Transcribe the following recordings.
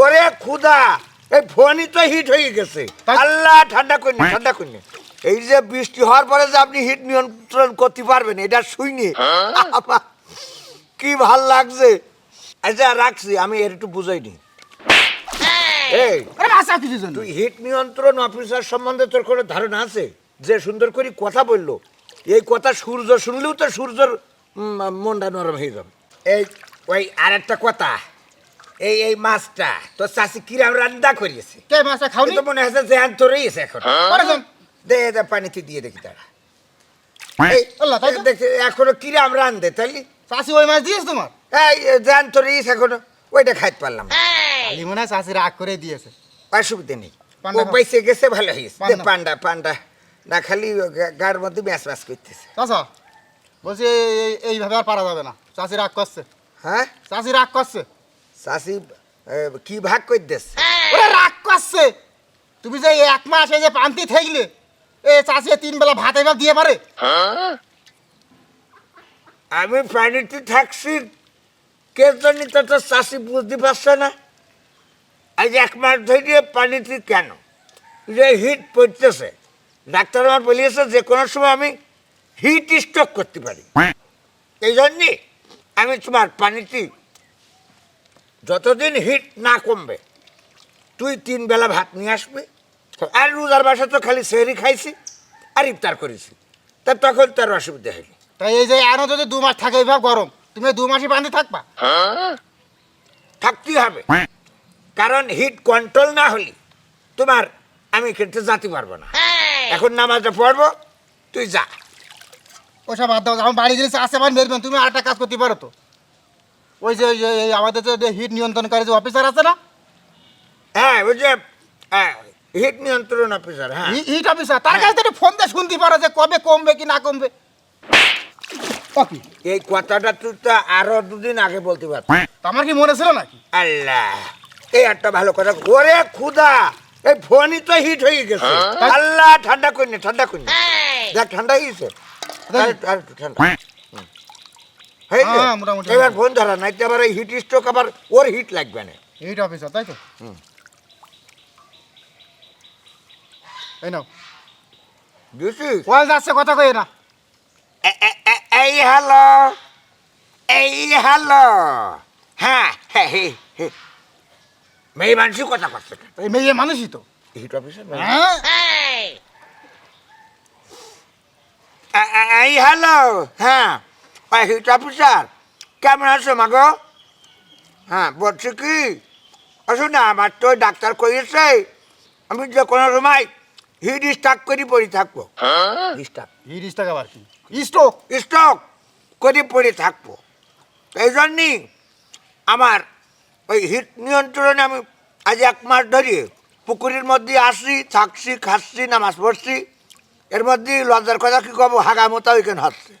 ওরে খুদা এই ফোনই তো হিট হয়ে গেছে। আল্লাহ ঠান্ডা করিনি ঠান্ডা করিনি এই যে বৃষ্টি হওয়ার পরে যে আপনি হিট নিয়ন্ত্রণ করতে পারবেন এটা শুইনি। কি ভালো লাগছে। আচ্ছা রাখছি আমি এর একটু বুঝাইনি এই তুই হিট নিয়ন্ত্রণ অফিসার সম্বন্ধে তোর কোনো ধারণা আছে? যে সুন্দর করে কথা বলল। এই কথা সূর্য শুনলেও তো সূর্যর মনটা নরম হয়ে যাবে। এই ওই আর একটা কথা। এই এই মাছটা তোর চাষি কিরাম রান্না করিয়েছে। কে মাছটা খাওনি? তো মনে হচ্ছে যে তো রয়েছে এখন। দে দে পানিতে দিয়ে দেখি তারা এই আল্লাহ, তাই তো? দেখছি এখনও কিরাম রান্ধে তাইলে? চাষি ওই মাছ দিয়েছে তোমার? এই জ্যান তো রয়েছে এখনও। ওইটা খাইতে পারলাম। খালি মনে হয় চাষি রাগ করে দিয়েছে। অসুবিধা নেই। ও। পয়সে গেছে ভালো হয়েছে পান্ডা। পান্ডা না খালি গার মধ্যে ম্যাচ ম্যাচ করতেছে। চাষা বলছি এই- এই- এইভাবে আর পারা যাবে না। চাষি রাগ করছে। হ্যাঁ? চাষি রাগ করছে। চাষি কি ভাগ করে দিস ওরে রাগ করছে তুমি যে এই এক মাস এই যে পান্তি থাকলে এ চাষি তিন বেলা ভাত এবার দিয়ে পারে আমি পানিতে থাকছি কে জানি তো তোর চাষি বুঝতে পারছে না? আজ এক মাস ধরে পানিতে কেন? যে হিট পড়তেছে ডাক্তার আমার বলিয়েছে যে কোনো সময় আমি হিট স্ট্রোক করতে পারি। এই জন্যে আমি তোমার পানিতে যতদিন হিট না কমবে তুই তিন বেলা ভাত নিয়ে আসবি। আর রোজার বাসা তো খালি সেহরি খাইছি আর ইফতার করেছি। তা তখন তার অসুবিধা হয়নি। তাই এই যে এখনও যদি দু মাস থাকে এইভাবে গরম তুমি দু মাসই পান্তি থাকবা? থাকতেই হবে। কারণ হিট কন্ট্রোল না হলে তোমার আমি খেতে যেতে পারব না। এখন নামাজটা পড়ব তুই যা। ওসব বাদ দাও আমার বাড়ি জিনিস আসে আমার মেরবেন তুমি আরেকটা কাজ করতে পারো তো। ওই যে এই আমাদের যে হিট নিয়ন্ত্রণকারী যে অফিসার আছে না? হ্যাঁ ওই যে হিট নিয়ন্ত্রণ অফিসার হ্যাঁ। হিট অফিসার তার কাছে তো ফোন দিয়ে শুনতে পারো যে কবে কমবে কি না কমবে। এই কথাটা তুই তো আরও দুদিন আগে বলতে পারত তা আমার কি মনে ছিল নাকি? আল্লাহ এই একটা ভালো কথা। ওরে খুদা এই ফোনই তো হিট হয়ে গেছে। আল্লাহ ঠান্ডা করিনি ঠান্ডা করিনি। দেখ ঠান্ডা হয়ে একটু ঠান্ডা। হয়েছে? হ্যাঁ, মোটামুটি এবার ফোন ধরা আবার এই হিট স্ট্রোক আবার ওর হিট লাগবে না। হিট অফিসার তাই তো? এই নাও। বুঝছিস কল যাচ্ছে কথা কই না। এই হ্যালো এই হ্যালো। হ্যাঁ হ্যাঁ মেয়ে মানুষই কথা করছে এই মেয়ে মানুষই তো। হিট অফিসার হ্যাঁ। এই হ্যালো হ্যাঁ। হিট অফিসার কেমন আছো মাগো হ্যাঁ বলছি কি? আসুন না আমার তো ডাক্তার কইছে আমি যে কোনো সময় হিট স্টাক করে পড়ে থাকব। স্টাক হিট স্টক আবার কি? স্টক স্টক করে পড়ে থাকব। এই জন্যই আমার ওই হিট নিয়ন্ত্রণে আমি আজ এক মাস ধরে পুকুরের মধ্যে আসছি থাকছি খাচ্ছি নামাজ পড়ছি। এর মধ্যে লজ্জার কথা কি কব? হাগা মতো ওইখানে হচ্ছে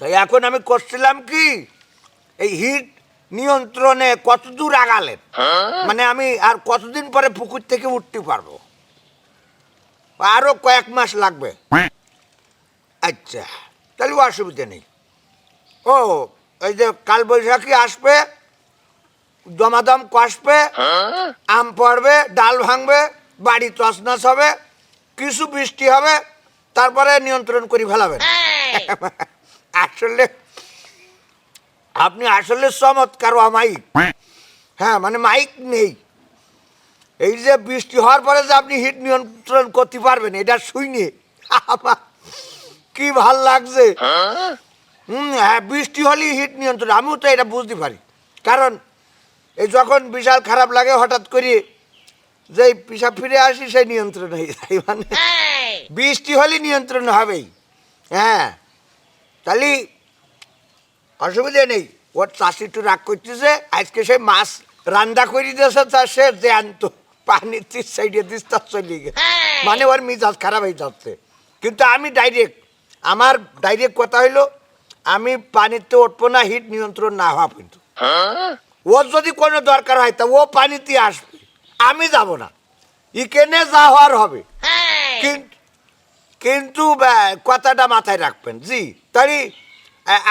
তাই এখন আমি করছিলাম কি? এই হিট নিয়ন্ত্রণে কত দূর আগালেন মানে আমি আর কতদিন পরে পুকুর থেকে উঠতে পারব? আরও কয়েক মাস লাগবে। আচ্ছা তাহলে অসুবিধা নেই। ও এই যে কাল বৈশাখী আসবে দমাদম কষবে আম পড়বে ডাল ভাঙবে বাড়ি তছনছ হবে কিছু বৃষ্টি হবে তারপরে নিয়ন্ত্রণ করে ফেলাবেন। আসলে আপনি আসলে চমৎকার মাইক। হ্যাঁ মানে মাইক নেই। এই যে বৃষ্টি হওয়ার পরে যে আপনি হিট নিয়ন্ত্রণ করতে পারবেন এটা শুইনি। কি ভালো লাগছে। হুম হ্যাঁ বৃষ্টি হলেই হিট নিয়ন্ত্রণ আমিও তো এটা বুঝতে পারি। কারণ এই যখন বিশাল খারাপ লাগে হঠাৎ করে যে পিসাব ফিরে আসি সেই নিয়ন্ত্রণ হয়ে যায়। মানে বৃষ্টি হলে নিয়ন্ত্রণ হবেই। হ্যাঁ। তাহলে অসুবিধা নেই। ওর চাষি একটু রাগ করতেছে আজকে সেই মাছ রান্না করে দিয়েছে তা সে জ্যান্ত পানির তিস সাইডে দিস তার চলে গেছে। মানে ওর মিজাজ খারাপ হয়ে যাচ্ছে। কিন্তু আমি ডাইরেক্ট আমার ডাইরেক্ট কথা হইল আমি পানিতে উঠবো না হিট নিয়ন্ত্রণ না হওয়া কিন্তু ওর যদি কোনো দরকার হয় তা ও পানিতে আসবে। আমি যাব না। ইকেনে যা হওয়ার হবে। কিন্তু কিন্তু কথাটা মাথায় রাখবেন জি। তাই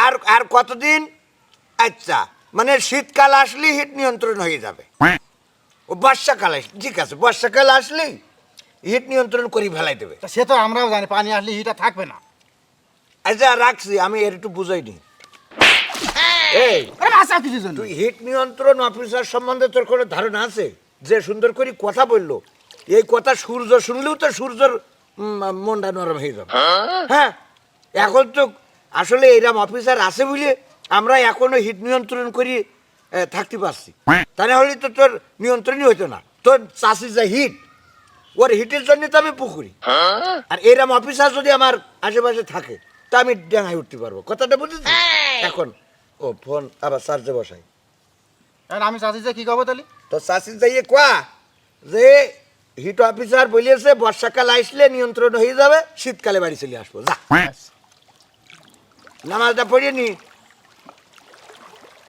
আর আর কতদিন? আচ্ছা মানে শীতকাল আসলেই হিট নিয়ন্ত্রণ হয়ে যাবে। ও বর্ষাকাল আস ঠিক আছে বর্ষাকাল আসলেই হিট নিয়ন্ত্রণ করে ফেলাই দেবে। তা সে তো আমরাও জানি পানি আসলে হিটটা থাকবে না। আচ্ছা রাখছি আমি এর একটু এই বাঁচা কিছু জন্য। তুই হিট নিয়ন্ত্রণ অফিসার সম্বন্ধে তোর কোনো ধারণা আছে? যে সুন্দর করে কথা বলল এই কথা সূর্য শুনলেও তো সূর্যর মনটা নরম হয়ে যাবে। হ্যাঁ এখন তো আসলে এইরকম অফিসার আছে বলে আমরা এখনও হিট নিয়ন্ত্রণ করি থাকতে পারছি। তা না হলে তো তোর নিয়ন্ত্রণই হতো না। তোর চাষি যা হিট ওর হিটের জন্য তো আমি পুকুরি। আর এরম অফিসার যদি আমার আশেপাশে থাকে তা আমি ডাঙায় উঠতে পারব। কথাটা বুঝেছি এখন ও ফোন আবার চার্জে বসাই এখন আমি চাচ্ছি যে কি করব তাহলে? তো চাষি যাইয়ে কোয়া? যে হিট অফিসার বলিয়েছে বর্ষাকাল আসলে নিয়ন্ত্রণ হয়ে যাবে শীতকালে বাড়ি চলে আসব। যা। নামাজটা পড়িয়ে নি